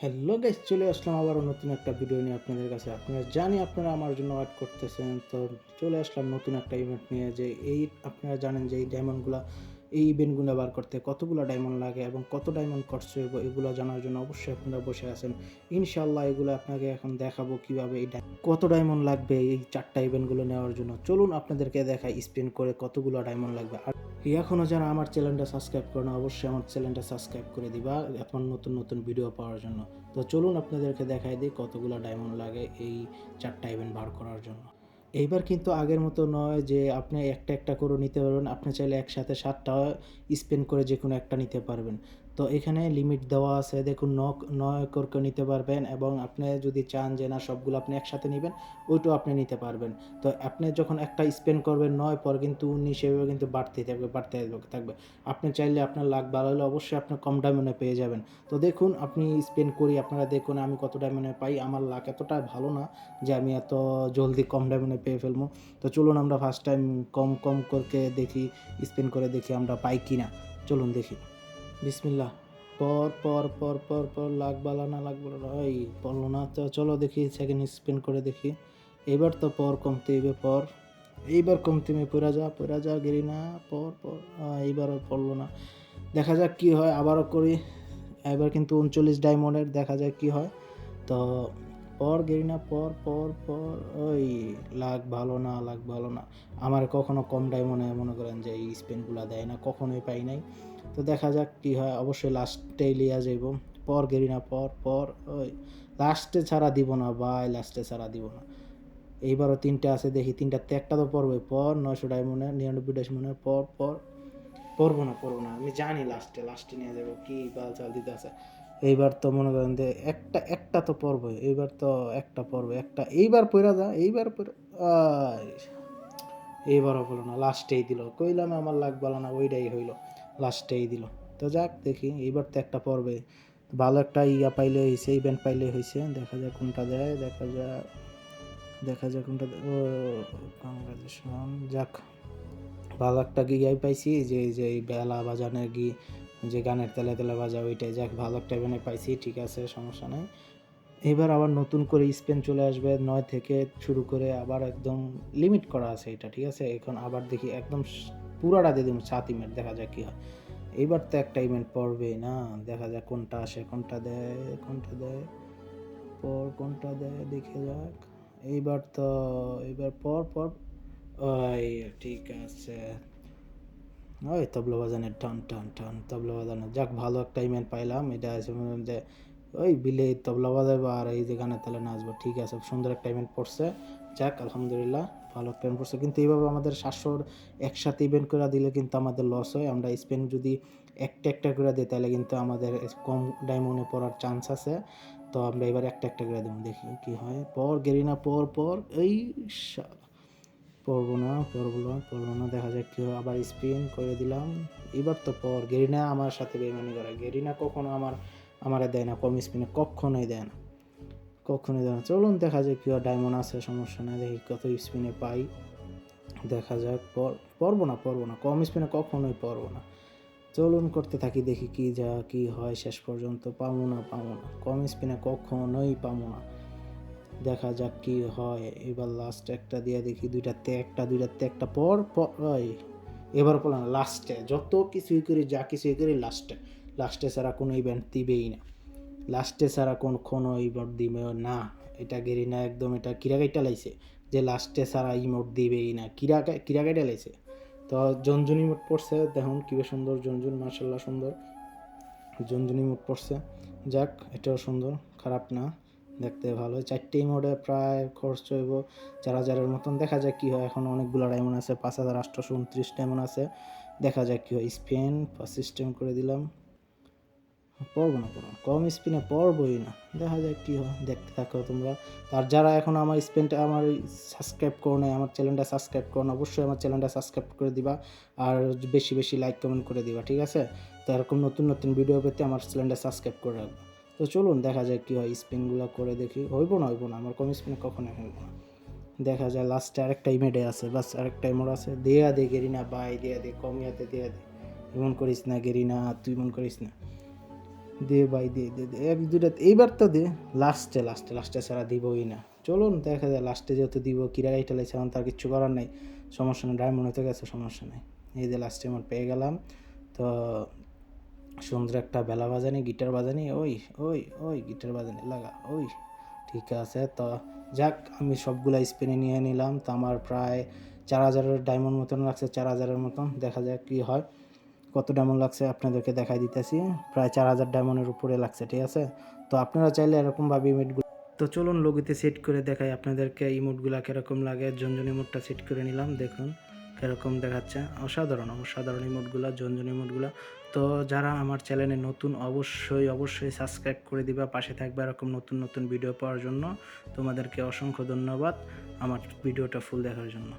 Hello guys, চলে আসলাম আবারও নতুন একটা ভিডিও নিয়ে আপনাদের কাছে। আপনারা জানি আপনারা আমার জন্য ওয়েট করতেছেন, তো চলে আসলাম নতুন একটা ইভেন্ট নিয়ে যে এই, আপনারা জানেন যে এই ডায়মন্ডগুলো এই ইভেন্টগুলো বার করতে কতগুলো ডায়মন্ড লাগে এবং কত ডায়মন্ড খরচ হইব, এগুলো জানার জন্য অবশ্যই আপনারা বসে আছেন। ইনশাল্লাহ এগুলো আপনাকে এখন দেখাবো কীভাবে এই কত ডায়মন্ড লাগবে এই চারটা ইভেন্টগুলো নেওয়ার জন্য। চলুন আপনাদেরকে দেখাই স্পেন করে কতগুলো ডায়মন্ড লাগবে। আর এখনও যারা আমার চ্যানেলটা সাবস্ক্রাইব করে না, অবশ্যই আমার চ্যানেলটা সাবস্ক্রাইব করে দিবা এখন নতুন নতুন ভিডিও পাওয়ার জন্য। তো চলুন আপনাদেরকে দেখাই দিই কতগুলো ডায়মন্ড লাগে এই চারটা ইভেন্ট বার করার জন্য। এইবার কিন্তু আগের মতো নয় যে আপনি একটা একটা করে নিতে পারবেন। আপনি চাইলে একসাথে সাতটা স্পেন করে যে কোনো একটা নিতে পারবেন। তো এখানে লিমিট দেওয়া আছে। দেখুন নক নয় করে নিতে পারবেন এবং আপনি যদি চান যে, না, সবগুলো আপনি একসাথে নেবেন, ওইটাও আপনি নিতে পারবেন। তো আপনি যখন একটা স্পেন করবেন নয়, পর কিন্তু উনিশ এভাবে কিন্তু বাড়তে থাকবে বাড়তে থাকবে। আপনি চাইলে আপনার লাখ হলে অবশ্যই আপনি কম ডায়মন্ডে পেয়ে যাবেন। তো দেখুন, আপনি স্পেন করি, আপনারা দেখুন আমি কত ডায়মন্ডে পাই। আমার লাখ এতটা ভালো না যে, আমি এত জলদি কম ডায়মন্ডে পেয়ে ফেলব। তো চলুন আমরা ফার্স্ট টাইম কম কম করে দেখি স্পেন করে দেখি আমরা পাই কি না চলুন দেখি। বিসমিল্লাহ। পর পর পর পর পর লাগবালা না লাগবালা ওই পড়ল না। তো চলো দেখি সেকেন্ড স্পিন করে দেখি। এবার তো পর কমতে হবে পর। এইবার কমতে হবে পড়া যা পড়া যা গেলি না, পর পর। এইবারও পড়ল না। দেখা যাক কি হয়, আবারও করি। এবার কিন্তু উনচল্লিশ ডায়মন্ডের দেখা যাক কি হয়। তো পর গেরি না পর পর পর, ওই লাগ ভালো না, লাগ ভালো না। আমার কখনো কম ডায়মন্ডে মনে করেন যে এই স্পেনগুলো দেয় না, কখনোই পাই নাই। তো দেখা যাক কি হয়, অবশ্যই লাস্টে লিয়া যাইব। পর গেরি না পর পর, ওই লাস্টে ছাড়া দিব না ভাই লাস্টে ছাড়া দিব না। এইবারও তিনটে আছে দেখি তিনটাতে একটা তো পড়বে পর নয়শো ডায়মন্ডের নিরানব্বই ডায়মন্ডের পর পর, পড়ব না পড়ব না। আমি জানি লাস্টে লাস্টে নিয়ে যাব, কি বাল চাল দিতে আছে। এইবার তো মনে করেন যে একটা একটা তো পড়বে এইবার তো একটা পড়বে একটা এইবার পড়া যা, এইবার এইবারও পড়ল না লাস্টেই দিল। কইলাম আমার লাগ ভালো না ওইটাই হইল লাস্টেই দিল। তো যাক, দেখি, এইবার তো একটা পর্বে। ভালো একটা ইয়া পাইলে হয়েছে ইভেন্ট পাইলে হয়েছে দেখা যাক কোনটা দেয়, দেখা যাক দেখা যাক কোনটা ও কংগ্রাচুলেশন যাক, ভালো একটা গিয়াই পাইছি, যে যে বেলা বাজানোর গি যে গানের তেলে তেলে বাজা, ওইটাই যাক, ভালো একটা ইভেন্টে পাইছি, ঠিক আছে, সমস্যা নেই। এবার আবার নতুন করে স্পেন চলে আসবে, নয় থেকে শুরু করে আবার একদম লিমিট করা আছে এটা, ঠিক আছে? এখন আবার দেখি, একদম পুরাটা দিয়ে দিব, সাত ইভেন্ট দেখা যাক কি হয়। এইবার তো একটা ইভেন্ট পড়বে না, দেখা যাক কোনটা আসে, কোনটা দেয় কোনটা দেয়, পর কোনটা দেয়, দেখে যাক। এইবার তো এইবার পর পর ঠিক আছে। ওই তবলা বাজানের টান টান টান, তবলা বাজানো যাক, ভালো একটা ইমেল পাইলাম। এটা যে, ওই বিলে তবলা বাজাবো আর এই যে গানের তালে নাচবো। ঠিক আছে, সুন্দর একটা ইভেন্ট পড়ছে। যাক, আলহামদুলিল্লাহ, ভালো ইভেন্ট পড়ছে। কিন্তু এইভাবে আমাদের সাতশোর একসাথে ইভেন্ট করে দিলে কিন্তু আমাদের লস হয়। আমরা স্পেন যদি একটা একটা করে দিই, তাহলে কিন্তু আমাদের কম ডায়মন্ডে পড়ার চান্স আছে। তো আমরা এবার একটা একটা করে দেবো, দেখি কি হয়। পর, গেরিনা, পর পর, এই। পড়ব না পড়ব না পড়ব না। দেখা যাক কি হয়। আবার স্পিন করে দিলাম। এবার তো পর। গেরিনা আমার সাথে বেমানি করে। গেরিনা কখনো আমার, আমারে দেয় না। কম স্পিনে কখনোই দেয় না। কখনোই দেয় না। চলুন, দেখা যাক কি হয়। ডায়মন্ড আছে, সমস্যা নেই। দেখি কত স্পিনে পাই। দেখা যাক। পড়ব না পড়ব না। কম স্পিনে কখনোই পড়ব না। চলুন করতে থাকি, দেখি কি যা, কি হয়। শেষ পর্যন্ত পাবো না পাবো না। কম স্পিনে কখনোই পাবো না। দেখা যাক কি হয়। এবার লাস্ট একটা দিয়ে দেখি দুইটাতে একটা দুইটাতে একটা পর এবার বললাম লাস্টে যত কিছুই করি, যা কিছুই করি লাস্টে লাস্টে ছাড়া কোনো ইভেন্ট দিবেই না। লাস্টে ছাড়া কোন কোনো ইভেন্ট দিবে না। এটা গেরি না একদম, এটা কিরাগাইটা লাইছে? যে লাস্টে ছাড়া ইমোট দিবেই না, কিরা কিরাগাইটা লাইছে? তো জনজুন ইমোট পড়ছে, দেখুন কি সুন্দর জনজুন মার্শাল্লাহ সুন্দর। জনজুন ইমোট পড়ছে। যাক, এটাও সুন্দর, খারাপ না। দেখতে ভালো। চারটে মোডে প্রায় খরচ হইব। চার হাজারের মতন দেখা যাক কী হয়। এখন অনেকগুলো ডায়মন্ড আছে, পাঁচ হাজার আটশোশো উনত্রিশ ডায়মন্ড আছে। দেখা যাক কী হয়। স্পেন সিস্টেম করে দিলাম। পড়ব না পড়ব কম স্পিনে পড়বই না। দেখা যাক কী হয়। দেখতে থাকো তোমরা। আর যারা এখন আমার স্পেনটা আমার সাবস্ক্রাইব করো না আমার চ্যানেলটা সাবস্ক্রাইব করো না অবশ্যই আমার চ্যানেলটা সাবস্ক্রাইব করে দিবা। আর বেশি বেশি লাইক কমেন্ট করে দিবা, ঠিক আছে? তো এরকম নতুন নতুন ভিডিও পেতে আমার চ্যানেলটা সাবস্ক্রাইব করে রাখবা। তো চলুন দেখা যায় কী হয়, স্পিনগুলো করে দেখি। হইব না হইব না, আমার কম স্পিনে কখনোই হইব না। দেখা যায় লাস্টে আরেকটা ইমেডে আছে, বাস আরেকটা ইমোড আছে। দেয়া দে গেরিনা বাই দেয়া দে, কমিয়াতে দেয়া দে। এমন করিস না গেরিনা, তুই মন করিস না। দে বাই দে দে দে। এক দুটা এইবার তো দে লাস্টে লাস্টে লাস্টে ছাড়া দিবই না। চলুন দেখা যায় লাস্টে যেহেতু দিব কিরাই টেলাইছে এখন তার কিচ্ছু করার নেই। সমস্যা নেই ডায়মন্ড হতে গেছে, সমস্যা নেই। এই যে লাস্টে আমার পেয়ে গেলাম। তো সুন্দর একটা বেলা বাজানি, গিটার বাজানি, ওই ওই ওই, গিটার বাজানি, লাগা, ওই, ঠিক আছে। তো যাক, আমি সবগুলা স্পিনে নিয়ে নিলাম। তো আমার প্রায় চার হাজারের ডায়মন্ড মতন লাগছে, চার হাজারের মতন। দেখা যাক কী হয়। কত ডায়মন্ড লাগছে আপনাদেরকে দেখাই দিতেছি। প্রায় চার হাজার ডায়মন্ডের উপরে লাগছে, ঠিক আছে? তো আপনারা চাইলে এরকমভাবে ইমেটগুলো তো চলুন লোগোতে সেট করে দেখাই আপনাদেরকে ইমোটগুলো কীরকম লাগে। জনজন ইমোটটা সেট করে নিলাম, দেখুন। কীরকম দেখাচ্ছে। অসাধারণ অসাধারণ ইমোটগুলো জনজন ইমোটগুলো তো যারা আমার চ্যানেলে নতুন, অবশ্যই অবশ্যই সাবস্ক্রাইব করে দিবা, পাশে থাকবে এরকম নতুন নতুন ভিডিও পাওয়ার জন্য। তোমাদেরকে অসংখ্য ধন্যবাদ আমার ভিডিওটা ফুল দেখার জন্য।